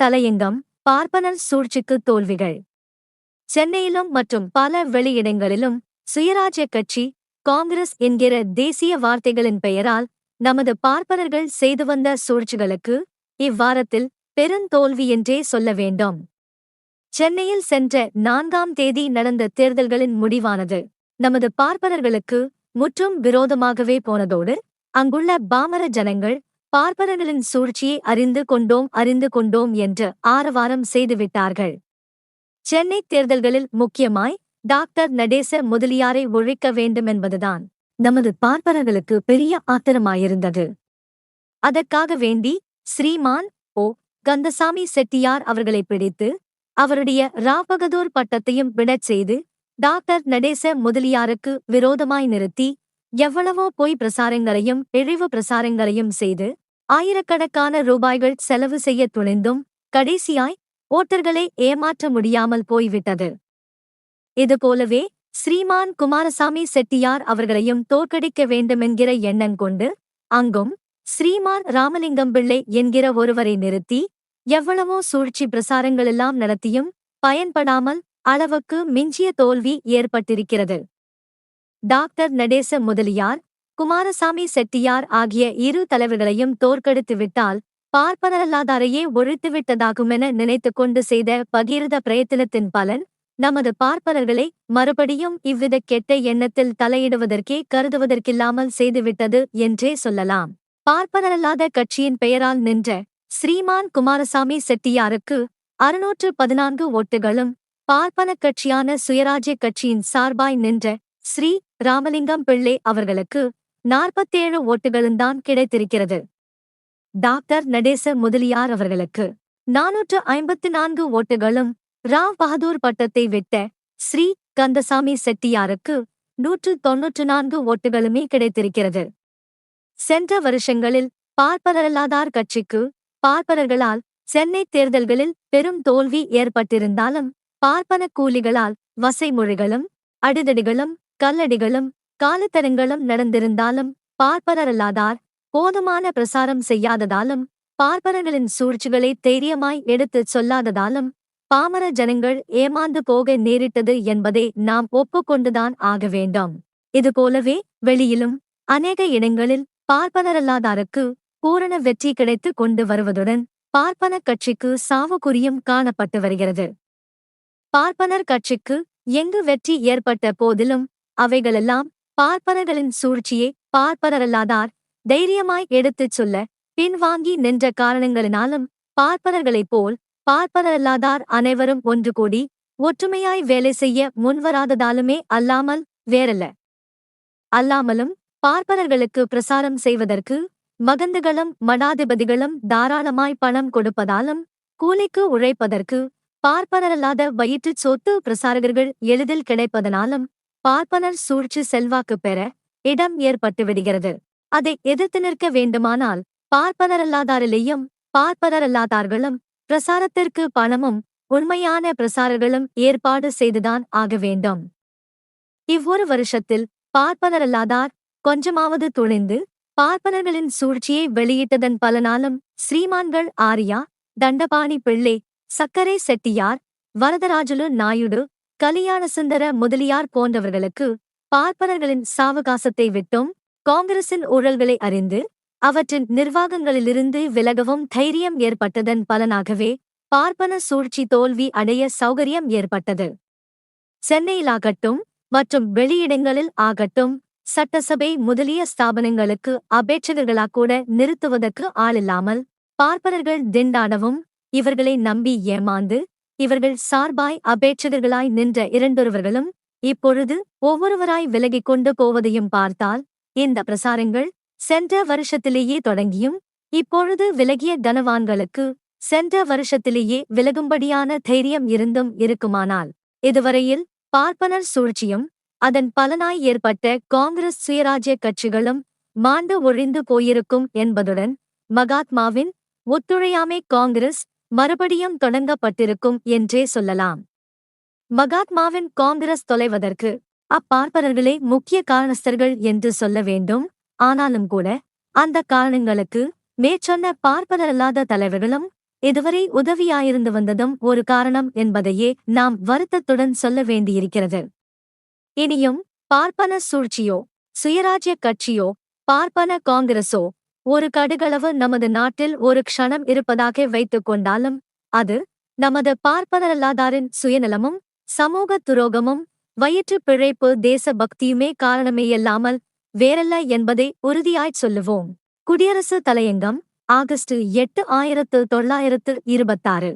தலையங்கம் பார்ப்பனர் சூழ்ச்சிக்கு தோல்விகள். சென்னையிலும் மற்றும் பல வெளியிடங்களிலும் சுயராஜ்ய கட்சி காங்கிரஸ் என்கிற தேசிய வார்த்தைகளின் பெயரால் நமது பார்ப்பனர்கள் செய்து வந்த சூழ்ச்சிகளுக்கு இவ்வாரத்தில் பெருந்தோல்வி என்றே சொல்ல வேண்டும். சென்னையில் சென்ற நான்காம் தேதி நடந்த தேர்தல்களின் முடிவானது நமது பார்ப்பனர்களுக்கு முற்றும் விரோதமாகவே போனதோடு அங்குள்ள பாமர ஜனங்கள் பார்ப்பனர்களின் சூழ்ச்சியை அறிந்து கொண்டோம் அறிந்து கொண்டோம் என்று ஆரவாரம் செய்துவிட்டார்கள் சென்னை தேர்தல்களில் முக்கியமாய் டாக்டர் நடேச முதலியாரை ஒழிக்க வேண்டுமென்பதுதான் நமது பார்ப்பனர்களுக்கு பெரிய ஆத்திரமாயிருந்தது. அதற்காக வேண்டி ஸ்ரீமான் ஓ. கந்தசாமி செட்டியார் அவர்களை பிடித்து அவருடைய ராபகதூர் பட்டத்தையும் விடச் செய்து டாக்டர் நடேச முதலியாருக்கு விரோதமாய் நிறுத்தி எவ்வளவோ பொய் பிரசாரங்களையும் இழிவு பிரசாரங்களையும் செய்து ஆயிரக்கணக்கான ரூபாய்கள் செலவு செய்ய துணிந்தும் கடைசியாய் ஓட்டர்களை ஏமாற்ற முடியாமல் போய்விட்டது. இதுபோலவே ஸ்ரீமான் குமாரசாமி செட்டியார் அவர்களையும் தோற்கடிக்க வேண்டுமென்கிற எண்ணம் கொண்டு அங்கும் ஸ்ரீமான் ராமலிங்கம் பிள்ளை என்கிற ஒருவரை நிறுத்தி எவ்வளவோ சூழ்ச்சி பிரசாரங்களெல்லாம் நடத்தியும் பயன்படாமல் அளவுக்கு மிஞ்சிய தோல்வி ஏற்பட்டிருக்கிறது. டாக்டர் நடேச முதலியார் குமாரசாமி செட்டியார் ஆகிய இரு தலைவர்களையும் தோற்கடித்துவிட்டால் பார்ப்பனரல்லாதாரையே ஒழித்துவிட்டதாகுமென நினைத்து கொண்டு செய்த பகிர்த பிரயத்தனத்தின் பலன் நமது பார்ப்பனர்களை மறுபடியும் இவ்வித கெட்ட எண்ணத்தில் தலையிடுவதற்கே கருதுவதற்கில்லாமல் செய்துவிட்டது என்றே சொல்லலாம். பார்ப்பனரல்லாத கட்சியின் பெயரால் நின்ற ஸ்ரீமான் குமாரசாமி செட்டியாருக்கு அறுநூற்று பதினான்கு ஓட்டுகளும் பார்ப்பனக் கட்சியான சுயராஜ்ய கட்சியின் சார்பாய் நின்ற ஸ்ரீ ராமலிங்கம் பிள்ளை அவர்களுக்கு நாற்பத்தேழு ஓட்டுகளும்தான் கிடைத்திருக்கிறது. டாக்டர் நடேச முதலியார் அவர்களுக்கு நானூற்று ஐம்பத்து நான்கு ஓட்டுகளும் ராவ் பகதூர் பட்டத்தை விட்ட ஸ்ரீ கந்தசாமி செட்டியாருக்கு நூற்று தொன்னூற்று நான்கு ஓட்டுகளுமே கிடைத்திருக்கிறது. சென்ற வருஷங்களில் பார்ப்பனரல்லாதார் கட்சிக்கு பார்ப்பனர்களால் சென்னை தேர்தல்களில் பெரும் தோல்வி ஏற்பட்டிருந்தாலும் பார்ப்பன கூலிகளால் வசைமொழிகளும் அடிதடிகளும் கல்லடிகளும் காலத்தரங்களும் நடந்திருந்தாலும் பார்ப்பனரல்லாதார் போதுமான பிரசாரம் செய்யாததாலும் பார்ப்பனர்களின் சூழ்ச்சிகளை தைரியமாய் எடுத்துச் சொல்லாததாலும் பாமர ஜனங்கள் ஏமாந்து போக நேரிட்டது என்பதை நாம் ஒப்புக்கொண்டுதான் ஆக வேண்டும். இதுபோலவே வெளியிலும் அநேக இடங்களில் பார்ப்பனரல்லாதாருக்கு பூரண வெற்றி கிடைத்து கொண்டு வருவதுடன் பார்ப்பன கட்சிக்கு சாவுக்குறியும் காணப்பட்டு வருகிறது. பார்ப்பனர் கட்சிக்கு எங்கு வெற்றி ஏற்பட்ட போதிலும் அவைகளெல்லாம் பார்ப்பனர்களின் சூழ்ச்சியே பார்ப்பனரல்லாதார். தைரியமாய் எடுத்துச் சொல்ல பின்வாங்கி நின்ற காரணங்களினாலும் பார்ப்பனர்களைப் போல் பார்ப்பனரல்லாதார் அனைவரும் ஒன்று கூடி ஒற்றுமையாய் வேலை செய்ய முன்வராததாலுமே அல்லாமல் வேறல்ல. அல்லாமலும் பார்ப்பனர்களுக்கு பிரசாரம் செய்வதற்கு மகந்துகளும் மடாதிபதிகளும் தாராளமாய் பணம் கொடுப்பதாலும் கூலிக்கு உழைப்பதற்கு பார்ப்பனரல்லாத வயிற்றுச் சொத்து பிரசாரகர்கள் எளிதில் கிடைப்பதனாலும் பார்ப்பனர் சூழ்ச்சி செல்வாக்கு பெற இடம் ஏற்பட்டுவிடுகிறது அதை எதிர்த்து நிற்க வேண்டுமானால் பார்ப்பனரல்லாதாரிலேயும் பார்ப்பனரல்லாதார்களும் பிரசாரத்திற்கு பணமும் உண்மையான பிரசாரர்களும் ஏற்பாடு செய்துதான் ஆக வேண்டும். இவ்வொரு வருஷத்தில் பார்ப்பனரல்லாதார் கொஞ்சமாவது துணிந்து பார்ப்பனர்களின் சூழ்ச்சியை வெளியிட்டதன் பலனாலும் ஸ்ரீமான்கள் ஆரியா தண்டபாணி பிள்ளை சக்கரை செட்டியார் வரதராஜுலு நாயுடு கலியாணசுந்தர முதலியார் போன்றவர்களுக்கு பார்ப்பனர்களின் சாவகாசத்தை விட்டும் காங்கிரசின் ஊழல்களை அறிந்து அவற்றின் நிர்வாகங்களிலிருந்து விலகவும் தைரியம் ஏற்பட்டதன் பலனாகவே பார்ப்பன சூழ்ச்சி தோல்வி அடைய சௌகரியம் ஏற்பட்டது. சென்னையிலாகட்டும் மற்றும் வெளியிடங்களில் ஆகட்டும் சட்டசபை முதலிய ஸ்தாபனங்களுக்கு அபேட்சகர்களாக்கூட நிறுத்துவதற்கு ஆளில்லாமல் பார்ப்பனர்கள் திண்டாடவும் இவர்களை நம்பி ஏமாந்து இவர்கள் சார்பாய் அபேட்சகர்களாய் நின்ற இரண்டொருவர்களும் இப்பொழுது ஒவ்வொருவராய் விலகிக் கொண்டு போவதையும் பார்த்தால் இந்த பிரசாரங்கள் சென்ற வருஷத்திலேயே தொடங்கியும் இப்பொழுது விலகிய கனவான்களுக்கு சென்ற வருஷத்திலேயே விலகும்படியான தைரியம் இருந்தும் இருக்குமானால் இதுவரையில் பார்ப்பனர் சூழ்ச்சியும் அதன் பலனாய் ஏற்பட்ட காங்கிரஸ் சுயராஜ்ய கட்சிகளும் மாண்டு ஒழிந்து போயிருக்கும் என்பதுடன் மகாத்மாவின் ஒத்துழையாமை காங்கிரஸ் மறுபடியும் தொடங்கப்பட்டிருக்கும் என்றே சொல்லலாம். மகாத்மாவின் காங்கிரஸ் தொலைவதற்கு அப்பார்ப்பனர்களே முக்கிய காரணஸ்தர்கள் என்று சொல்ல வேண்டும். ஆனாலும் கூட அந்த காரணங்களுக்கு மேற்சொன்ன பார்ப்பனரல்லாத தலைவர்களும் இதுவரை உதவியாயிருந்து வந்ததும் ஒரு காரணம் என்பதையே நாம் வருத்தத்துடன் சொல்ல வேண்டியிருக்கிறது. இனியும் பார்ப்பன சூழ்ச்சியோ சுயராஜ்ய கட்சியோ பார்ப்பன காங்கிரஸோ ஒரு கடுகளவு நமது நாட்டில் ஒரு க்ஷணம் இருப்பதாக வைத்துக் கொண்டாலும் அது நமது பார்ப்பனரல்லாதாரின் சுயநலமும் சமூக துரோகமும் வயிற்றுப் பிழைப்பு தேச பக்தியுமே காரணமேயல்லாமல் வேறல்ல என்பதை உறுதியாய்ச் சொல்லுவோம். குடியரசு தலையங்கம் ஆகஸ்ட் எட்டு ஆயிரத்து தொள்ளாயிரத்து இருபத்தாறு.